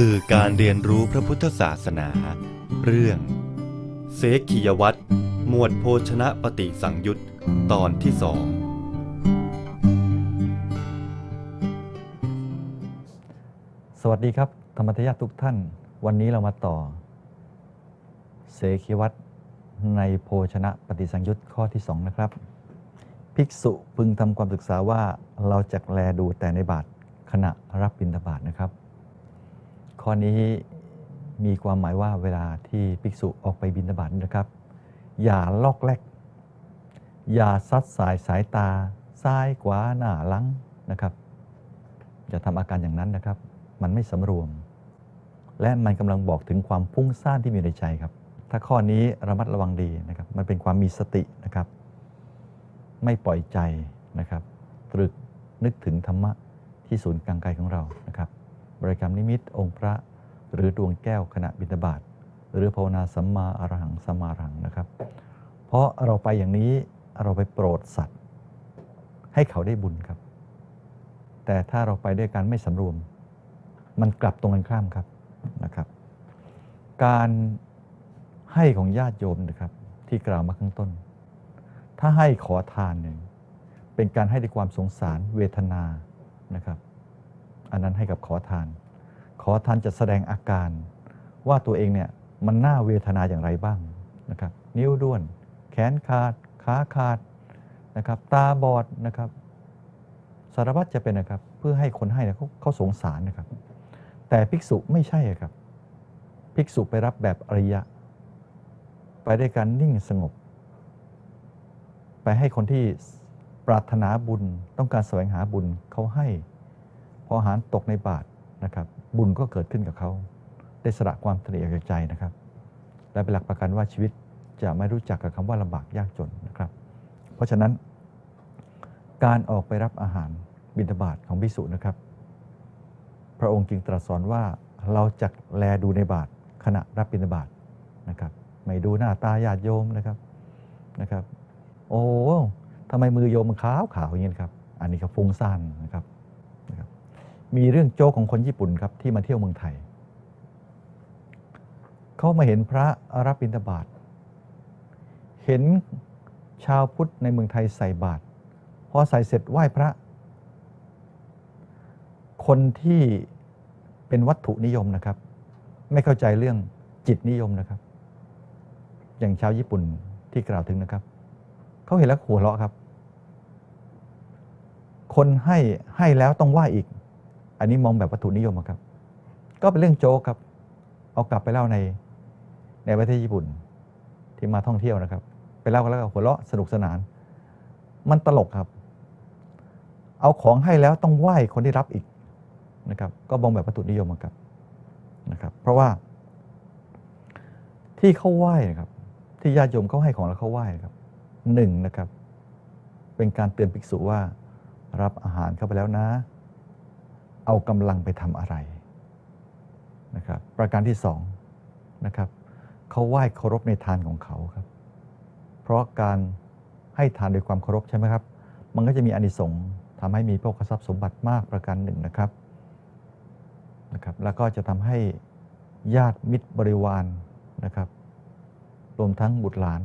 สื่อการเรียนรู้พระพุทธศาสนา เรื่อง เสขียวัตรหมวดโภชนะปฏิสังยุตตอนที่สองสวัสดีครับ ธรรมทยาททุกท่าน วันนี้เรามาต่อ เสขีวัตรในโภชนะปฏิสังยุตข้อที่สองนะครับ ภิกษุพึงทำความศึกษาว่าเราจะแลดูแต่ในบาทขณะรับบิณฑบาตนะครับ ข้อนี้มีความหมายว่าเวลาที่ภิกษุออกไปบิณฑบาตนะครับ อย่าลอกแลกอย่าซัดสายสายตา ซ้ายขวาหน้าหลังนะครับ อย่าทำอาการอย่างนั้นนะครับ มันไม่สำรวม และมันกำลังบอกถึงความฟุ้งซ่านที่มีในใจครับ ถ้าข้อนี้ระมัดระวังดีนะครับ มันเป็นความมีสตินะครับ ไม่ปล่อยใจนะครับ ตรึกนึกถึงธรรมะที่ศูนย์กลางกายของเรานะครับ บริกรรมนิมิตองค์พระ หรือดวงแก้วขณะบิณฑบาตหรือภาวนาสัมมาอรหังสัมมาอรหังนะครับ เพราะเราไปอย่างนี้เราไปโปรดสัตว์ ให้เขาได้บุญครับ แต่ถ้าเราไปด้วยการไม่สำรวม มันกลับตรงกันข้ามครับนะครับ การให้ของญาติโยมนะครับ ที่กล่าวมาข้างต้น ถ้าให้ขอทานหนึ่งเป็นการให้ด้วยความสงสารเวทนานะครับ อันนั้นให้กับขอทาน ขอทานจะแสดงอาการ ว่าตัวเองเนี่ยมันน่าเวทนาอย่างไรบ้างนะครับ นิ้วด้วน แขนขาด ขาขาดนะครับ ตาบอดนะครับ สารพัดจะเป็นนะครับ เพื่อให้คนให้เนี่ยเขาเขาสงสารนะครับ แต่ภิกษุไม่ใช่ครับ ภิกษุไปรับแบบอริยะ ไปด้วยการนิ่งสงบ ไปให้คนที่ปรารถนาบุญต้องการแสวงหาบุญเขาให้ ออาหารตกในบาตรนะครับบุญก็เกิดขึ้นกับเขา ได้สละความตระเอียใจนะครับ และเป็นหลักประกันว่าชีวิตจะไม่รู้จักกับคำว่าลำบากยากจนนะครับ เพราะฉะนั้น การออกไปรับอาหารบิณฑบาตของภิกษุนะครับ พระองค์จึงตรัสสอนว่าเราจะแลดูในบาตรขณะรับบิณฑบาตนะครับ ไม่ดูหน้าตาญาติโยมนะครับนะครับ โอ้ทำไมมือโยมมันขาวขาวอย่างนี้นครับ อันนี้ก็ฟุ้งซ่านนะครับ มีเรื่องโจ๊กของคนญี่ปุ่นครับที่มาเที่ยวเมืองไทย เขามาเห็นพระรับบิณฑบาต เห็นชาวพุทธในเมืองไทยใส่บาตร พอใส่เสร็จไหว้พระ คนที่เป็นวัตถุนิยมนะครับ ไม่เข้าใจเรื่องจิตนิยมนะครับ อย่างชาวญี่ปุ่นที่กล่าวถึงนะครับ เขาเห็นแล้วหัวเราะครับ คนให้ให้แล้วต้องไหว้อีก อันนี้มองแบบวัตถุนิยมครับ ก็เป็นเรื่องโจ๊กครับ เอากลับไปเล่าในในประเทศญี่ปุ่นที่มาท่องเที่ยวนะครับ ไปเล่ากันแล้วก็หัวเราะสนุกสนาน มันตลกครับ เอาของให้แล้วต้องไหว้คนที่รับอีกนะครับ ก็มองแบบวัตถุนิยมครับนะครับ เพราะว่า ที่เขาไหว้นะครับ ที่ญาติโยมเขาให้ของแล้วเขาไหว้นะครับหนึ่งนะครับ เป็นการเตือนภิกษุว่ารับอาหารเข้าไปแล้วนะ เอากำลังไปทำอะไรนะครับประการที่สองนะครับเขาไหว้เคารพในทานของเขาครับเพราะการให้ทานโดยความเคารพใช่ไหมครับ มันก็จะมีอานิสงส์ทำให้มีพวกทรัพย์สมบัติมากประการหนึ่งนะครับนะครับแล้วก็จะทำให้ญาติมิตรบริวารนะครับรวมทั้งบุตรหลาน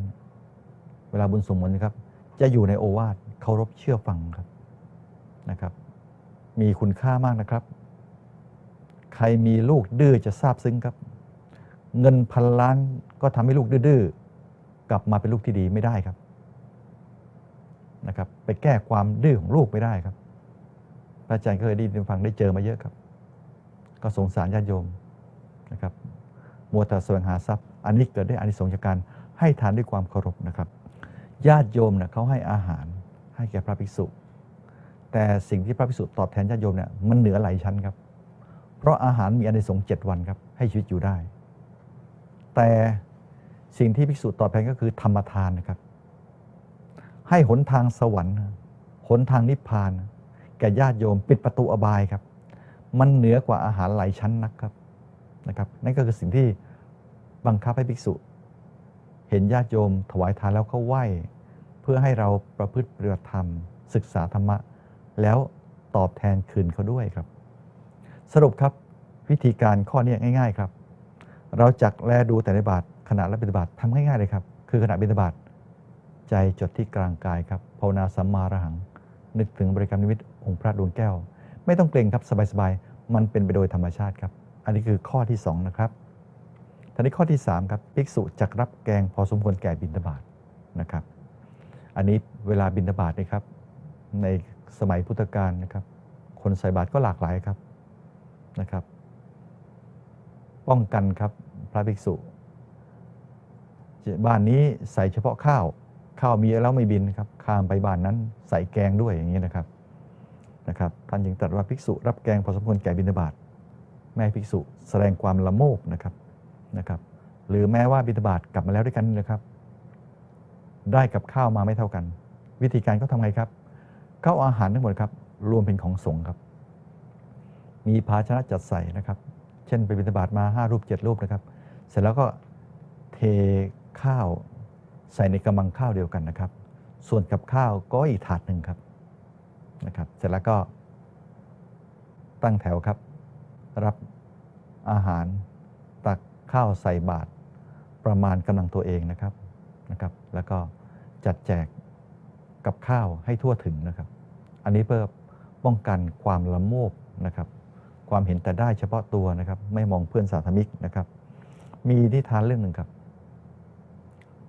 เวลาบุญสมมตินะครับ จะอยู่ในโอวาทเคารพเชื่อฟังครับนะครับ มีคุณค่ามากนะครับ ใครมีลูกดื้อจะทราบซึ้งครับ เงินพันล้านก็ทำให้ลูกดื้อๆกลับมาเป็นลูกที่ดีไม่ได้ครับนะครับ ไปแก้ความดื้อของลูกไม่ได้ครับพระอาจารย์เคยได้ยินฟังได้เจอมาเยอะครับ ก็สงสารญาติโยมนะครับมัวแต่แสวงหาทรัพย์ อันนี้เกิดได้อานิสงส์จากการให้ทานด้วยความเคารพนะครับ ญาติโยมเนี่ยเขาให้อาหารให้แก่พระภิกษุ แต่สิ่งที่พระภิกษุตอบแทนญาติโยมเนี่ยมันเหนือหลายชั้นครับ เพราะอาหารมีอานิสงส์เจ็ดวันครับ ให้ชีวิตอยู่ได้ แต่สิ่งที่ภิกษุตอบแทนก็คือธรรมทานนะครับ ให้หนทางสวรรค์หนทางนิพพาน แก่ญาติโยมปิดประตูอบายครับ มันเหนือกว่าอาหารหลายชั้นนักครับนะครับ นั่นก็คือสิ่งที่บังคับให้ภิกษุ เห็นญาติโยมถวายทานแล้วเขาไหว้ เพื่อให้เราประพฤติปฏิบัติธรรม ศึกษาธรรมะ แล้วตอบแทนคืนเขาด้วยครับ สรุปครับวิธีการข้อนี้ง่ายๆครับ เราจักแลดูแต่ในบาทขณะรับบิณฑบาตทำง่ายๆเลยครับ คือขณะบิณฑบาตใจจดที่กลางกายครับภาวนาสัมมาระหัง นึกถึงบริกรรมนิมิตองค์พระดวงแก้ว ไม่ต้องเกรงครับสบายๆ มันเป็นไปโดยธรรมชาติครับ อันนี้คือข้อที่ 2 นะครับทีนี้ข้อที่ 3 ครับภิกษุจักรับแกงพอสมควรแก่บิณฑบาตนะครับ อันนี้เวลาบิณฑบาตนะครับ ใน สมัยพุทธกาลนะครับ คนใส่บาตรก็หลากหลายครับนะครับ ป้องกันครับพระภิกษุบ้านนี้ใส่เฉพาะข้าวข้าวมีแล้วไม่บินครับข้ามไปบ้านนั้นใส่แกงด้วยอย่างนี้นะครับนะครับท่านยังตรัสว่าภิกษุรับแกงพอสมควรแก่บิณฑบาตแม่ภิกษุแสดงความละโมบนะครับนะครับหรือแม้ว่าบิณฑบาตกลับมาแล้วด้วยกันนี่นะครับ ได้กับข้าวมาไม่เท่ากัน วิธีการก็ทำไงครับ ข้าวอาหารทั้งหมดครับรวมเป็นของสงฆ์ครับ มีภาชนะจัดใส่นะครับ เช่นไปบิณฑบาตมา 5 รูป 7 รูปนะครับ เสร็จแล้วก็เทข้าวใส่ในกำมังข้าวเดียวกันนะครับ ส่วนกับข้าวก็อีกถาดหนึ่งครับนะครับ เสร็จแล้วก็ตั้งแถวครับ รับอาหารตักข้าวใส่บาตรประมาณกำลังตัวเองนะครับนะครับ แล้วก็จัดแจก กับข้าวให้ทั่วถึงนะครับ อันนี้เพื่อป้องกันความละโมบนะครับ ความเห็นแต่ได้เฉพาะตัวนะครับ ไม่มองเพื่อนสาธมิกนะครับ มีนิทานเรื่องหนึ่งครับ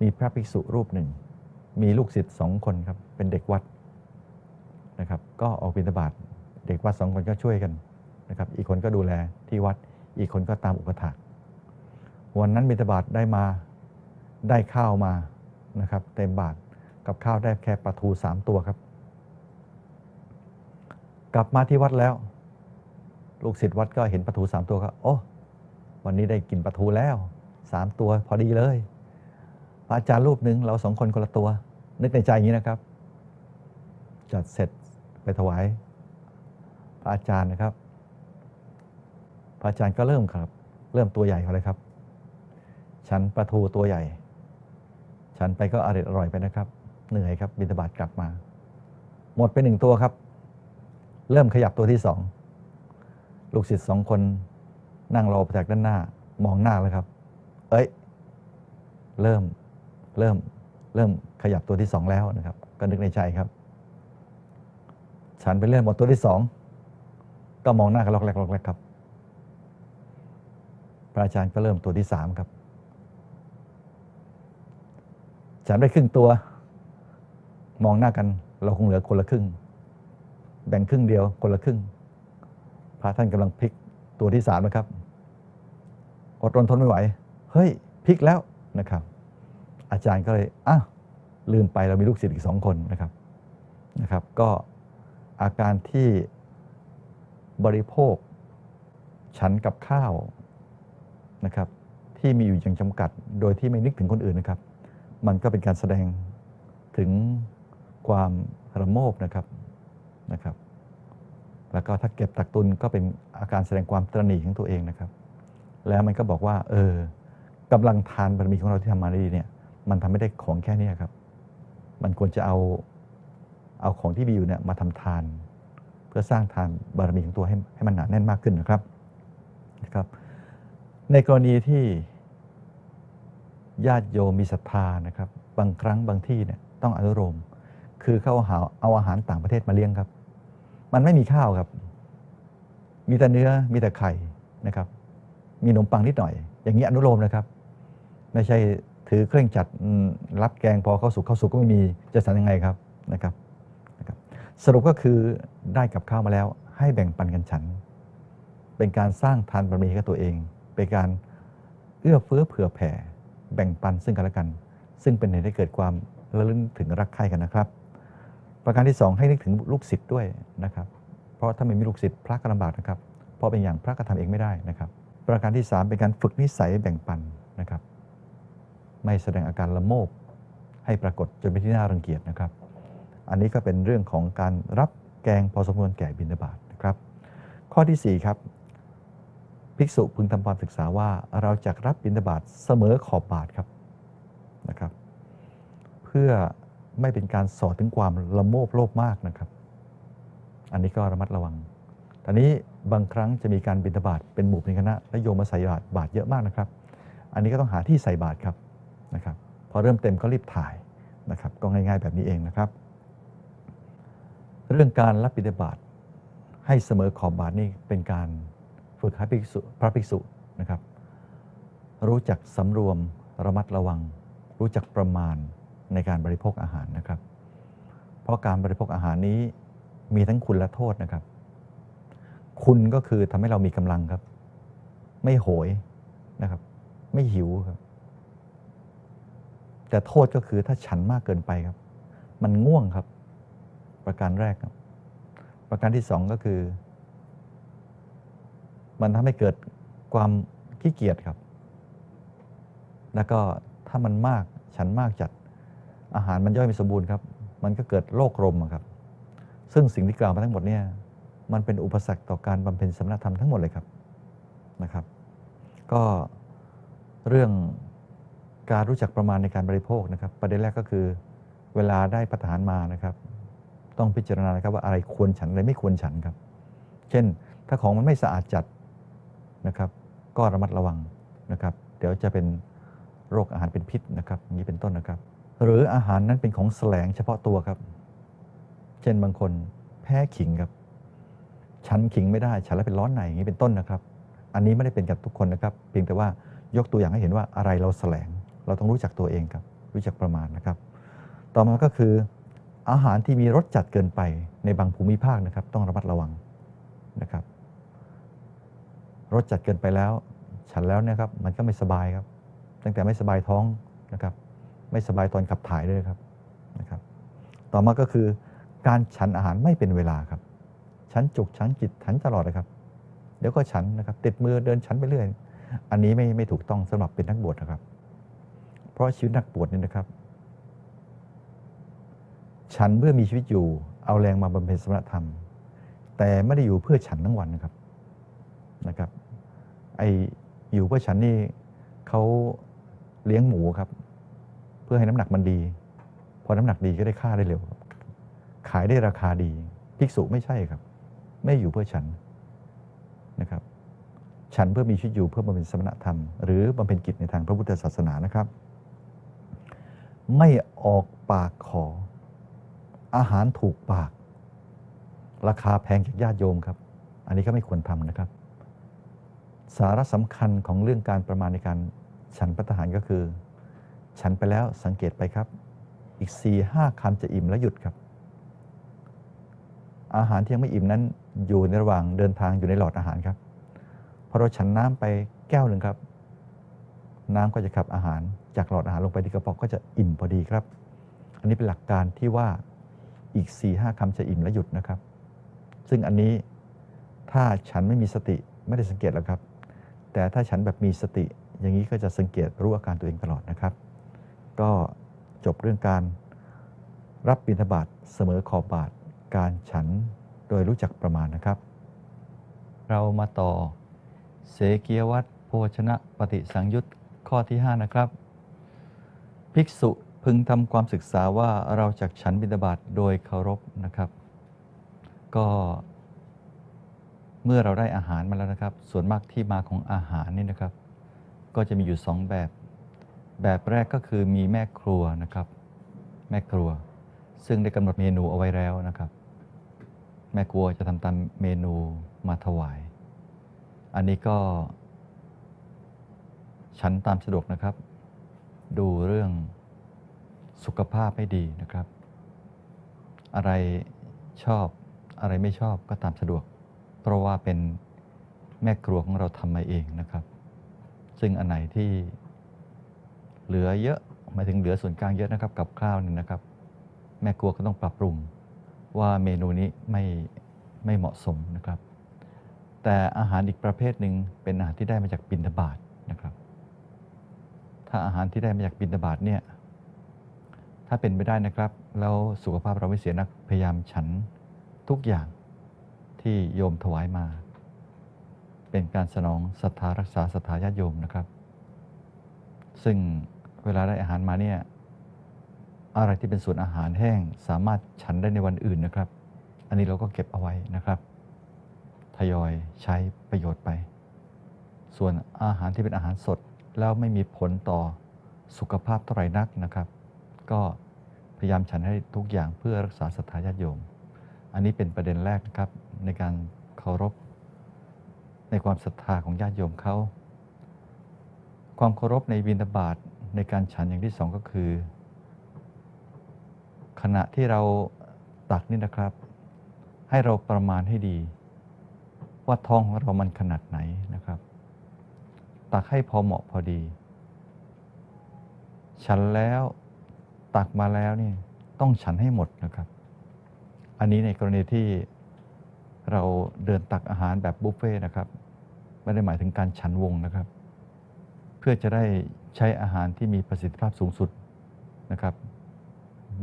มีพระภิกษุรูปหนึ่ง มีลูกศิษย์สองคนครับ เป็นเด็กวัดนะครับ ก็ออกบิณฑบาตเด็กวัดสองคนก็ช่วยกันนะครับ อีกคนก็ดูแลที่วัด อีกคนก็ตามอุปถากวันนั้นบิณฑบาตได้มาได้ข้าวมานะครับ เต็มบาท กับข้าวได้แค่ปลาทูสามตัวครับ กลับมาที่วัดแล้ว ลูกศิษย์วัดก็เห็นปลาทูสามตัวก็โอ้วันนี้ได้กินปลาทูแล้วสามตัวพอดีเลยพระอาจารย์รูปหนึ่งเราสองคนคนละตัว นึกในใจอย่างนี้นะครับ จัดเสร็จไปถวายพระอาจารย์นะครับ พระอาจารย์ก็เริ่มครับ เริ่มตัวใหญ่เขาเลยครับ ฉันปลาทูตัวใหญ่ ฉันไปก็อร่อยอร่อยไปนะครับ เหนื่อยครับบิณฑบาตกลับมา หมดไปหนึ่งตัวครับ เริ่มขยับตัวที่สองลูกศิษย์สองคนนั่งรอจากด้านหน้า มองหน้าแล้วครับ เอ้ย เริ่มเริ่มเริ่มขยับตัวที่สองแล้วนะครับ ก็นึกในใจครับ ฉันไปเริ่มหมดตัวที่สองก็มองหน้ากันล็อกแรกล็อกแรกครับ พระอาจารย์ก็เริ่มตัวที่สามครับ ฉันได้ครึ่งตัว มองหน้ากัน เราคงเหลือคนละครึ่ง แบ่งครึ่งเดียวคนละครึ่ง พระท่านกำลังพลิกตัวที่สามนะครับ อดรนทนไม่ไหว เฮ้ยพลิกแล้วนะครับ อาจารย์ก็เลยอ้าวลืมไปเรามีลูกศิษย์อีกสองคนนะครับนะครับ ก็อาการที่บริโภค ฉันกับข้าวนะครับ ที่มีอยู่อย่างจำกัด โดยที่ไม่นึกถึงคนอื่นนะครับ มันก็เป็นการแสดงถึง ความระโมบนะครับนะครับ แล้วก็ถ้าเก็บตักตุนก็เป็นอาการแสดงความตระหนี่ของตัวเองนะครับ แล้วมันก็บอกว่า เออกำลังทานบารมีของเราที่ทำมาได้ดีเนี่ย มันทำไม่ได้ของแค่นี้ครับ มันควรจะเอาเอาของที่มีอยู่เนี่ยมาทำทาน เพื่อสร้างทานบารมีของตัวให้ให้มันหนาแน่นมากขึ้นนะครับนะครับ ในกรณีที่ญาติโยมมีศรัทธานะครับ บางครั้งบางที่เนี่ยต้องอนุโลม คือเขาอาหาเอาอาหารต่างประเทศมาเลี้ยงครับ มันไม่มีข้าวครับ มีแต่เนื้อมีแต่ไข่นะครับ มีขนมปังนิดหน่อย อย่างนี้อนุโลมนะครับ ไม่ใช่ถือเครื่องจัดรับแกงพอเข้าสุกเข้าสุกก็ไม่มีจะสันยังไงครับนะครับนะครับ สรุปก็คือได้กับข้าวมาแล้ว ให้แบ่งปันกันฉัน เป็นการสร้างทานบารมีให้กับตัวเอง เป็นการเอื้อเฟื้อเผื่อแผ่ แบ่งปันซึ่งกันและกัน ซึ่งเป็นเหตุให้เกิดความระลึกถึงรักใคร่กันนะครับ ประการที่สองให้นึกถึงลูกศิษย์ด้วยนะครับ เพราะถ้าไม่มีลูกศิษย์พระก็ลำบากนะครับ เพราะเป็นอย่างพระก็ทำเองไม่ได้นะครับ ประการที่ 3 เป็นการฝึกนิสัยแบ่งปันนะครับ ไม่แสดงอาการละโมบให้ปรากฏจนเป็นที่น่ารังเกียจนะครับ อันนี้ก็เป็นเรื่องของการรับแกงพอสมควรแก่บิณฑบาตนะครับ ข้อทีสี่ 4 ครับ ภิกษุพึงทำความศึกษาว่าเราจะรับบิณฑบาตเสมอขอบบาทครับนะครับ เพื่อ ไม่เป็นการสอดถึงความละโมบโลภมากนะครับ อันนี้ก็ระมัดระวังตอนนี้บางครั้งจะมีการบิณฑบาตเป็นหมู่เป็นคณะและโยมมาใส่บาตรบาตรเยอะมากนะครับ อันนี้ก็ต้องหาที่ใส่บาตรครับนะครับ พอเริ่มเต็มก็รีบถ่ายนะครับ ก็ง่าย ๆ แบบนี้เองนะครับ เรื่องการรับบิณฑบาตให้เสมอขอบบาตรนี่เป็นการฝึกให้ภิกษุพระภิกษุนะครับ รู้จักสำรวมระมัดระวัง รู้จักประมาณ ในการบริโภคอาหารนะครับ เพราะการบริโภคอาหารนี้มีทั้งคุณและโทษนะครับ คุณก็คือทำให้เรามีกำลังครับ ไม่โหยนะครับ ไม่หิวครับ แต่โทษก็คือถ้าฉันมากเกินไปครับ มันง่วงครับ ประการแรกครับ ประการที่สองก็คือ มันทำให้เกิดความขี้เกียจครับ แล้วก็ถ้ามันมากฉันมากจัด อาหารมันย่อยไม่สมบูรณ์ครับ มันก็เกิดโรคลมครับ ซึ่งสิ่งที่กล่าวมาทั้งหมดเนี่ยมันเป็นอุปสรรคต่อการบำเพ็ญสมณธรรมทั้งหมดเลยครับนะครับ ก็เรื่องการรู้จักประมาณในการบริโภคนะครับ ประเด็นแรกก็คือเวลาได้ประทานมานะครับ ต้องพิจารณานะครับว่าอะไรควรฉันอะไรไม่ควรฉันครับ เช่นถ้าของมันไม่สะอาดจัดนะครับ ก็ระมัดระวังนะครับ เดี๋ยวจะเป็นโรคอาหารเป็นพิษนะครับอย่างนี้เป็นต้นนะครับ หรืออาหารนั้นเป็นของแสลงเฉพาะตัวครับ เช่นบางคนแพ้ขิงครับ ฉันขิงไม่ได้ฉันแล้วเป็นร้อนในอย่างนี้เป็นต้นนะครับ อันนี้ไม่ได้เป็นกับทุกคนนะครับ เพียงแต่ว่ายกตัวอย่างให้เห็นว่าอะไรเราแสลง เราต้องรู้จักตัวเองครับ รู้จักประมาณนะครับ ต่อมาก็คือ อาหารที่มีรสจัดเกินไปในบางภูมิภาคนะครับ ต้องระมัดระวังนะครับรสจัดเกินไปแล้ว ฉันแล้วนะครับ มันก็ไม่สบายครับ ตั้งแต่ไม่สบายท้องนะครับ ไม่สบายตอนขับถ่ายด้วยครับนะครับ ต่อมาก็คือการฉันอาหารไม่เป็นเวลาครับ ฉันจุกฉันจิตฉันตลอดนะครับ เดี๋ยวก็ฉันนะครับ ติดมือเดินฉันไปเรื่อย อันนี้ไม่ไม่ถูกต้องสำหรับเป็นนักบวชนะครับ เพราะชีวิตนักบวชนี่นะครับ ฉันเมื่อมีชีวิตอยู่ เอาแรงมาบำเพ็ญสมณธรรม แต่ไม่ได้อยู่เพื่อฉันทั้งวันนะครับนะครับ ไออยู่เพื่อฉันนี่เขาเลี้ยงหมูครับ พื่อให้น้ำหนักมันดี พอน้ำหนักดีก็ได้ค่าได้เร็ว ขายได้ราคาดี ภิกษุไม่ใช่ครับ ไม่อยู่เพื่อฉันนะครับ ฉันเพื่อมีชีวิตอยู่เพื่อบำเพ็ญสมณธรรม หรือบำเพ็ญกิจในทางพระพุทธศาสนานะครับ ไม่ออกปากขอ อาหารถูกปาก ราคาแพงจากญาติโยมครับ อันนี้ก็ไม่ควรทำนะครับ สาระสำคัญของเรื่องการประมาณในการฉันพัฒหารก็คือ ฉันไปแล้วสังเกตไปครับ อีก4ีห้าคำจะอิ่มแล้วหยุดครับ อาหารที่ยังไม่อิ่มนั้นอยู่ในระหว่างเดินทางอยู่ในหลอดอาหารครับพอเราฉันน้ำไปแก้วหนึ่งครับ น้ำก็จะขับอาหารจากหลอดอาหารลงไปที่กระเพาะก็จะอิ่มพอดีครับ อันนี้เป็นหลักการที่ว่าอีก4ีห้าคำจะอิ่มและหยุดนะครับ ซึ่งอันนี้ถ้าฉันไม่มีสติไม่ได้สังเกตหรอกครับ แต่ถ้าฉันแบบมีสติ อย่างนี้ก็จะสังเกตรู้อาการตัวเองตลอดนะครับ ก็จบเรื่องการรับบิณฑบาตเสมอขอบบาทการฉันโดยรู้จักประมาณนะครับ เรามาต่อ เสกียวัตรโภชนะปฏิสังยุตข้อที่ 5 นะครับ ภิกษุพึงทำความศึกษาว่าเราจักฉันบิณฑบาตโดยเคารพนะครับ ก็เมื่อเราได้อาหารมาแล้วนะครับ ส่วนมากที่มาของอาหารนี่นะครับ ก็จะมีอยู่ 2 แบบ แบบแรกก็คือมีแม่ครัวนะครับ แม่ครัว ซึ่งได้กำหนดเมนูเอาไว้แล้วนะครับ แม่ครัวจะทำตามเมนูมาถวาย อันนี้ก็ ฉันตามสะดวกนะครับ ดูเรื่องสุขภาพให้ดีนะครับ อะไรชอบอะไรไม่ชอบก็ตามสะดวก เพราะว่าเป็นแม่ครัวของเราทำมาเองนะครับ ซึ่งอันไหนที่ เหลือเยอะหมายถึงเหลือส่วนกลางเยอะนะครับกับข้าวนี่นะครับ แม่ครัวก็ต้องปรับปรุงว่าเมนูนี้ไม่ไม่เหมาะสมนะครับ แต่อาหารอีกประเภทหนึ่งเป็นอาหารที่ได้มาจากบิณฑบาตนะครับ ถ้าอาหารที่ได้มาจากบิณฑบาตเนี่ยถ้าเป็นไปได้นะครับ แล้วสุขภาพเราไม่เสียนักพยายามฉันทุกอย่างที่โยมถวายมา เป็นการสนองศรัทธารักษาศรัทธาญาติโยมนะครับ ซึ่ง เวลาได้อาหารมาเนี่ยอะไรที่เป็นส่วนอาหารแห้งสามารถฉันได้ในวันอื่นนะครับ อันนี้เราก็เก็บเอาไว้นะครับ ทยอยใช้ประโยชน์ไป ส่วนอาหารที่เป็นอาหารสดแล้วไม่มีผลต่อสุขภาพเท่าไหร่นักนะครับ ก็พยายามฉันให้ทุกอย่างเพื่อรักษาศรัทธาญาติโยม อันนี้เป็นประเด็นแรกนะครับ ในการเคารพ ในความศรัทธาของญาติโยมเขา ความเคารพในบิณฑบาต ในการฉันอย่างที่สองก็คือ ขณะที่เราตักนี่นะครับ ให้เราประมาณให้ดี ว่าท้องของเรามันขนาดไหนนะครับ ตักให้พอเหมาะพอดี ฉันแล้วตักมาแล้วนี่ต้องฉันให้หมดนะครับ อันนี้ในกรณีที่เราเดินตักอาหารแบบบุฟเฟ่ต์นะครับ ไม่ได้หมายถึงการฉันวงนะครับ เพื่อจะได้ ใช้อาหารที่มีประสิทธิภาพสูงสุดนะครับ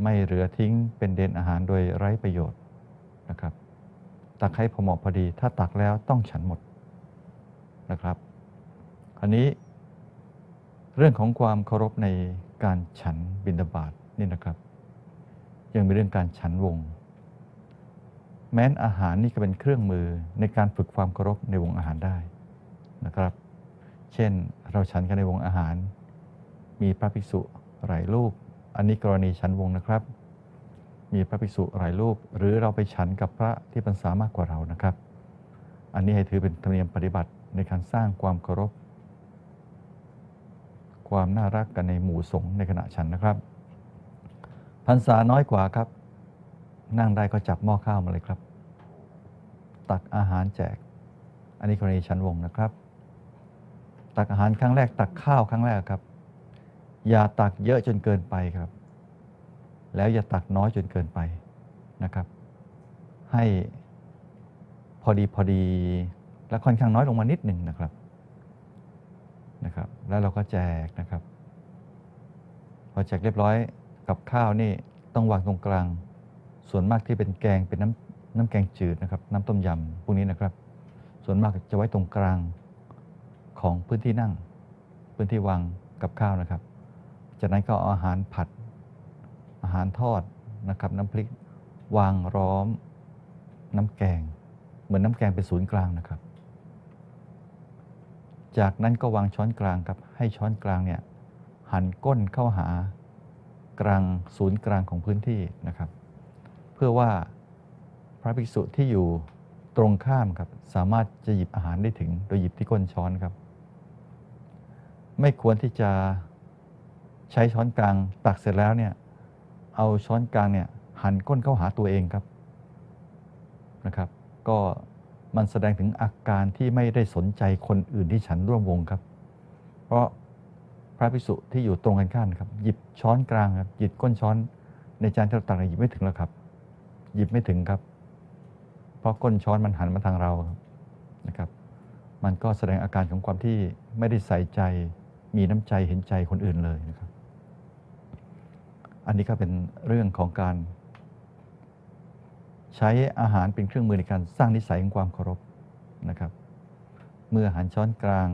ไม่เหลือทิ้งเป็นเดนอาหารโดยไร้ประโยชน์นะครับ ตักให้พอเหมาะพอดี ถ้าตักแล้วต้องฉันหมดนะครับ อันนี้เรื่องของความเคารพในการฉันบิณฑบาตนี่นะครับ ยังมีเรื่องการฉันวง แม้นอาหารนี่ก็เป็นเครื่องมือในการฝึกความเคารพในวงอาหารได้นะครับ เช่นเราฉันกันในวงอาหาร มีพระภิกษุหลายรูป อันนี้กรณีฉันวงนะครับ มีพระภิกษุหลายรูป หรือเราไปฉันกับพระที่พรรษามากกว่าเรานะครับ อันนี้ให้ถือเป็นธรรมเนียมปฏิบัติในการสร้างความเคารพ ความน่ารักกันในหมู่สงฆ์ในขณะฉันนะครับพรรษาน้อยกว่าครับ นั่งได้ก็จับหม้อข้าวมาเลยครับ ตักอาหารแจก อันนี้กรณีฉันวงนะครับ ตักอาหารครั้งแรก ตักข้าวครั้งแรกครับ อย่าตักเยอะจนเกินไปครับ แล้วอย่าตักน้อยจนเกินไปนะครับ ให้พอดีพอดีและค่อนข้างน้อยลงมานิดหนึ่งนะครับนะครับ แล้วเราก็แจกนะครับ พอแจกเรียบร้อยกับข้าวนี่ต้องวางตรงกลาง ส่วนมากที่เป็นแกงเป็นน้ำน้ำแกงจืดนะครับ น้ำต้มยำพวกนี้นะครับ ส่วนมากจะไว้ตรงกลางของพื้นที่นั่ง พื้นที่วางกับข้าวนะครับ จากนั้นก็เอาอาหารผัด อาหารทอดนะครับน้ำพริกวางร้อมน้ำแกง เหมือนน้ำแกงเป็นศูนย์กลางนะครับ จากนั้นก็วางช้อนกลางครับให้ช้อนกลางเนี่ยหันก้นเข้าหากลางศูนย์กลางของพื้นที่นะครับ เพื่อว่าพระภิกษุที่อยู่ตรงข้ามครับสามารถจะหยิบอาหารได้ถึงโดยหยิบที่ก้นช้อนครับ ไม่ควรที่จะ ใช้ช้อนกลางตักเสร็จแล้วเนี่ยเอาช้อนกลางเนี่ยหันก้นเข้าหาตัวเองครับนะครับ ก็มันแสดงถึงอาการที่ไม่ได้สนใจคนอื่นที่ฉันร่วมวงครับ เพราะพระภิกษุที่อยู่ตรงกันข้ามครับหยิบช้อนกลางครับหยิบก้นช้อนในจานที่เราตักหยิบไม่ถึงแล้วครับ หยิบไม่ถึงครับ เพราะก้นช้อนมันหันมาทางเราครับนะครับ มันก็แสดงอาการของความที่ไม่ได้ใส่ใจมีน้ำใจเห็นใจคนอื่นเลยนะครับ อันนี้ก็เป็นเรื่องของการ ใช้อาหารเป็นเครื่องมือในการสร้างนิสัยของความเคารพนะครับ เมื่อหันช้อนกลาง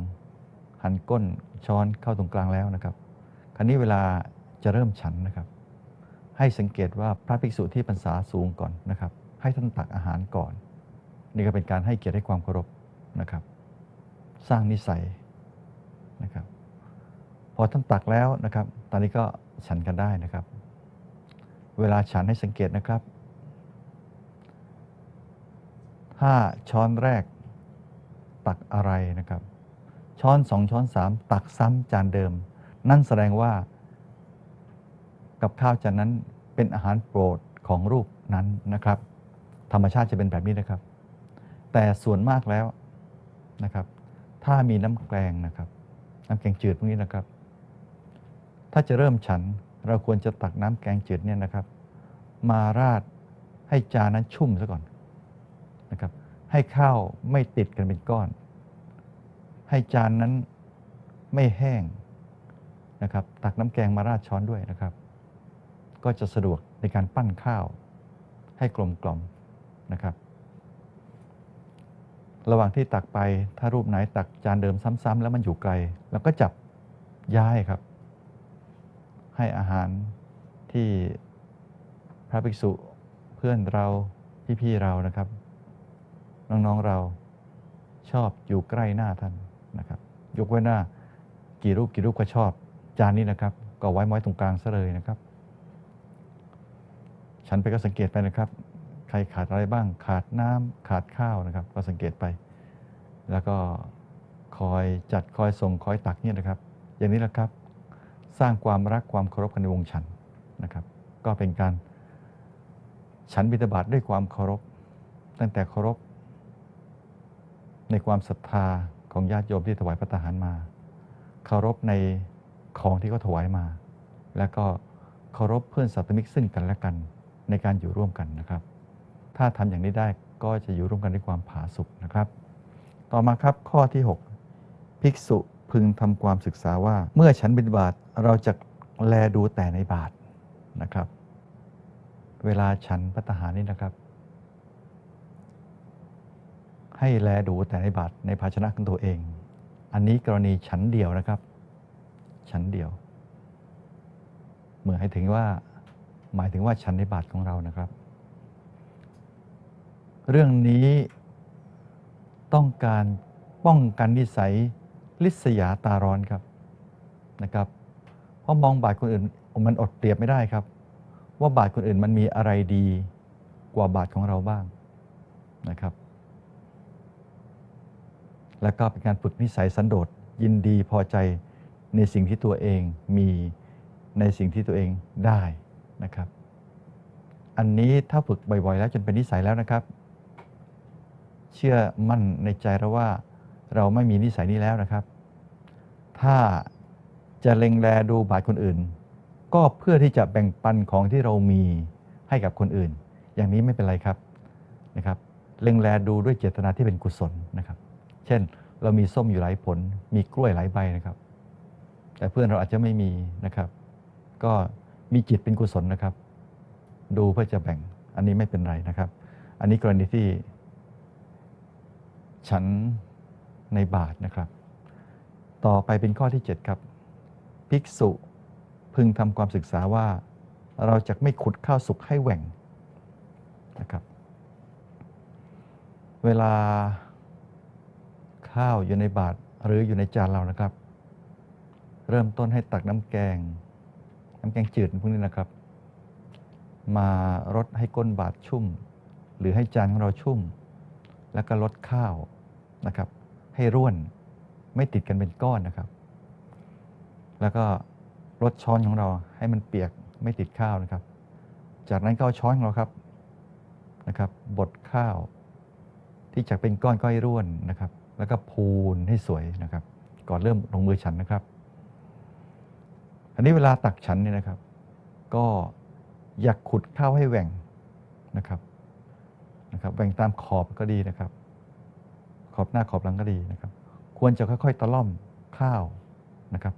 หันก้นช้อนเข้าตรงกลางแล้วนะครับ คราวนี้เวลาจะเริ่มฉันนะครับ ให้สังเกตว่าพระภิกษุที่พรรษาสูงก่อนนะครับ ให้ท่านตักอาหารก่อน นี่ก็เป็นการให้เกียรติให้ความเคารพนะครับ สร้างนิสัยนะครับ พอท่านตักแล้วนะครับ ตอนนี้ก็ฉันกันได้นะครับ เวลาฉันให้สังเกตนะครับ ถ้าช้อนแรกตักอะไรนะครับ ช้อนสองช้อนสามตักซ้ำจานเดิม นั่นแสดงว่า กับข้าวจานนั้นเป็นอาหารโปรดของรูปนั้นนะครับ ธรรมชาติจะเป็นแบบนี้นะครับ แต่ส่วนมากแล้วนะครับ ถ้ามีน้ำแกงนะครับ น้ำแกงจืดพวกนี้นะครับ ถ้าจะเริ่มฉัน เราควรจะตักน้ำแกงจืดเนี่ยนะครับ มาราดให้จานนั้นชุ่มซะก่อนนะครับ ให้ข้าวไม่ติดกันเป็นก้อน ให้จานนั้นไม่แห้งนะครับ ตักน้ำแกงมาราดช้อนด้วยนะครับ ก็จะสะดวกในการปั้นข้าว ให้กลมกล่อมนะครับ ระหว่างที่ตักไปถ้ารูปไหนตักจานเดิมซ้ำๆแล้วมันอยู่ไกล เราก็จับย้ายครับ ให้อาหารที่พระภิกษุเพื่อนเราพี่ๆเรานะครับ น้องๆเราชอบอยู่ใกล้หน้าท่านนะครับ ยกไว้หน้ากี่รูปกี่รูปก็ชอบ จานนี้นะครับ ก็ไว้ไว้ตรงกลางซะเลยนะครับ ฉันไปก็สังเกตไปนะครับ ใครขาดอะไรบ้างขาดน้ำขาดข้าวนะครับ ก็สังเกตไป แล้วก็คอยจัดคอยส่งคอยตักเนี่ยนะครับ อย่างนี้แหละครับ สร้างความรักความเคารพกันในวงฉันนะครับ ก็เป็นการฉันบิณฑบาตด้วยความเคารพ ตั้งแต่เคารพ ในความศรัทธาของญาติโยมที่ถวายพระทหารมา เคารพในของที่เขาถวายมา แล้วก็เคารพเพื่อนสัตมิกซึ่งกันและกันในการอยู่ร่วมกันนะครับ ถ้าทำอย่างนี้ได้ก็จะอยู่ร่วมกันด้วยความผาสุกนะครับ ต่อมาครับข้อที่ 6 ภิกษุ พึงทำความศึกษาว่า เมื่อฉันบิณฑบาตเราจะแลดูแต่ในบาทนะครับ เวลาฉันพัตหารนี่นะครับ ให้แลดูแต่ในบาทในภาชนะของตัวเอง อันนี้กรณีฉันเดียวนะครับ ฉันเดียว เหมือนให้ถึงว่าหมายถึงว่าฉันในบาทของเรานะครับ เรื่องนี้ต้องการป้องกันนิสัย ลิษยาตาร้อนครับนะครับเพราะมองบาทคนอื่นมันอดเปรียบไม่ได้ครับ ว่าบาทคนอื่นมันมีอะไรดีกว่าบาทของเราบ้างนะครับ แล้วก็เป็นการฝึกนิสัยสันโดษยินดีพอใจในสิ่งที่ตัวเองมีในสิ่งที่ตัวเองได้นะครับ อันนี้ถ้าฝึกบ่อยๆ แล้วจนเป็นนิสัยแล้วนะครับ เชื่อมั่นในใจเราว่า เราไม่มีนิสัยนี้แล้วนะครับ ถ้าจะเล็งแลดูบาทคนอื่น ก็เพื่อที่จะแบ่งปันของที่เรามีให้กับคนอื่น อย่างนี้ไม่เป็นไรครับนะครับ เล็งแลดูด้วยเจตนาที่เป็นกุศลนะครับ เช่นเรามีส้มอยู่หลายผล มีกล้วยหลายใบนะครับ แต่เพื่อนเราอาจจะไม่มีนะครับ ก็มีจิตเป็นกุศลนะครับ ดูเพื่อจะแบ่งอันนี้ไม่เป็นไรนะครับ อันนี้กรณีที่ฉัน ในบาทนะครับ ต่อไปเป็นข้อที่ 7 ครับ ภิกษุพึงทำความศึกษาว่า เราจะไม่ขุดข้าวสุกให้แหว่งนะครับ เวลาข้าวอยู่ในบาทหรืออยู่ในจานเรานะครับ เริ่มต้นให้ตักน้ำแกง น้ำแกงจืดพวกนี้นะครับ มารดให้ก้นบาทชุ่ม หรือให้จานของเราชุ่ม แล้วก็ลดข้าวนะครับ ให้ร่วน ไม่ติดกันเป็นก้อนนะครับ แล้วก็ลดช้อนของเราให้มันเปียกไม่ติดข้าวนะครับ จากนั้นก็เอาช้อนของเราครับนะครับบดข้าว ที่จากเป็นก้อนก็ให้ร่วนนะครับ แล้วก็พูนให้สวยนะครับ ก่อนเริ่มลงมือฉันนะครับ อันนี้เวลาตักฉันเนี่ยนะครับ ก็อยากขุดข้าวให้แหว่งนะครับนะครับแหว่งตามขอบก็ดีนะครับ ขอบหน้าขอบหลังก็ดีนะครับ ควรจะค่อยๆตะล่อมข้าวนะครับ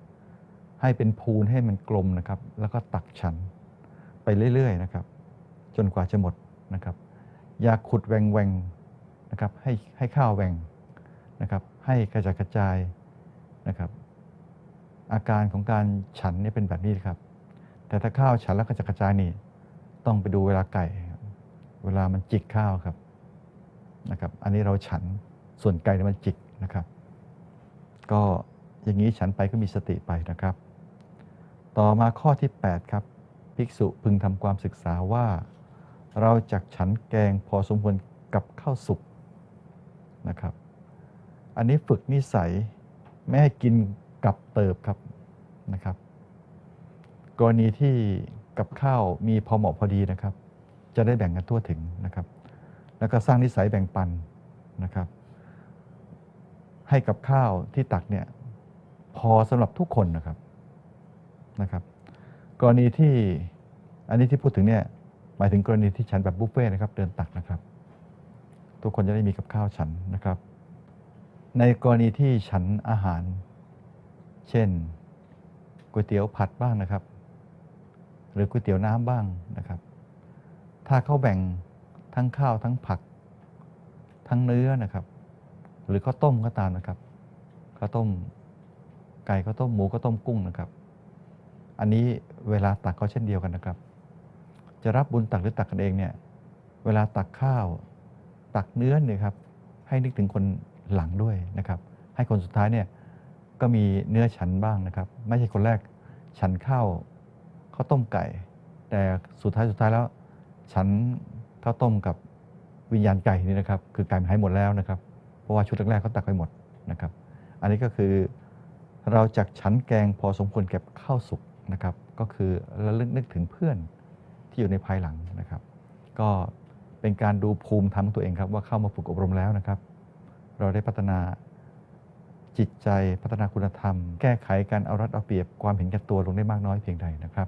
ให้เป็นพูนให้มันกลมนะครับ แล้วก็ตักฉันไปเรื่อยๆนะครับ จนกว่าจะหมดนะครับ อย่าขุดแหวงแหวงนะครับ ให้ให้ข้าวแหวงนะครับ ให้กระจายกระจายนะครับ อาการของการฉันเนี่ยเป็นแบบนี้ครับ แต่ถ้าข้าวฉันแล้วกระจายกระจายนี่ต้องไปดูเวลาไก่ เวลามันจิกข้าวครับนะครับ อันนี้เราฉัน ส่วนไก่เนี่ยมันจิกนะครับ ก็อย่างนี้ฉันไปก็มีสติไปนะครับ ต่อมาข้อที่ 8 ครับ ภิกษุพึงทำความศึกษาว่า เราจักฉันแกงพอสมควรกับข้าวสุกนะครับ อันนี้ฝึกนิสัยไม่ให้กินกับเติบครับนะครับ กรณีที่กับข้าวมีพอเหมาะพอดีนะครับ จะได้แบ่งกันทั่วถึงนะครับ แล้วก็สร้างนิสัยแบ่งปันนะครับ ให้กับข้าวที่ตักเนี่ยพอสำหรับทุกคนนะครับนะครับ กรณีที่อันนี้ที่พูดถึงเนี่ยหมายถึงกรณีที่ฉันแบบบุฟเฟ่ต์นะครับ เดินตักนะครับ ทุกคนจะได้มีกับข้าวฉันนะครับ ในกรณีที่ฉันอาหาร เช่นก๋วยเตี๋ยวผัดบ้างนะครับ หรือก๋วยเตี๋ยวน้ำบ้างนะครับ ถ้าเขาแบ่งทั้งข้าวทั้งผัก ทั้งเนื้อนะครับ หรือข้าวต้มก็ตามนะครับข้าวต้มไก่ข้าวต้มหมูข้าวต้มกุ้งนะครับ อันนี้เวลาตักก็เช่นเดียวกันนะครับ จะรับบุญตักหรือตักกันเองเนี่ยเวลาตักข้าว ตักเนื้อเนี่ยครับให้นึกถึงคนหลังด้วยนะครับ ให้คนสุดท้ายเนี่ยก็มีเนื้อฉันบ้างนะครับ ไม่ใช่คนแรกฉันข้าวข้าวต้มไก่ แต่สุดท้ายสุดท้ายแล้ว ฉันข้าวต้มกับวิญญาณไก่นี่นะครับ คือไก่หายหมดแล้วนะครับ เพราะว่าชุดแรกๆเขาตักไปหมดนะครับ อันนี้ก็คือเราจากฉันแกงพอสมควรเก็บข้าวสุกนะครับ ก็คือระลึกนึกถึงเพื่อนที่อยู่ในภายหลังนะครับ ก็เป็นการดูภูมิธรรมตัวเองครับว่าเข้ามาฝึกอบรมแล้วนะครับ เราได้พัฒนาจิตใจพัฒนาคุณธรรม แก้ไขการเอารัดเอาเปรียบความเห็นแก่ตัวลงได้มากน้อยเพียงใดนะครับ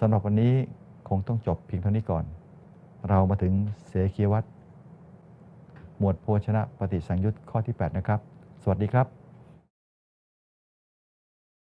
สำหรับวันนี้คงต้องจบเพียงเท่านี้ก่อน เรามาถึงเสขียวัตร หมวดโภชนะปฏิสังยุตข้อที่ 8 นะครับ สวัสดีครับ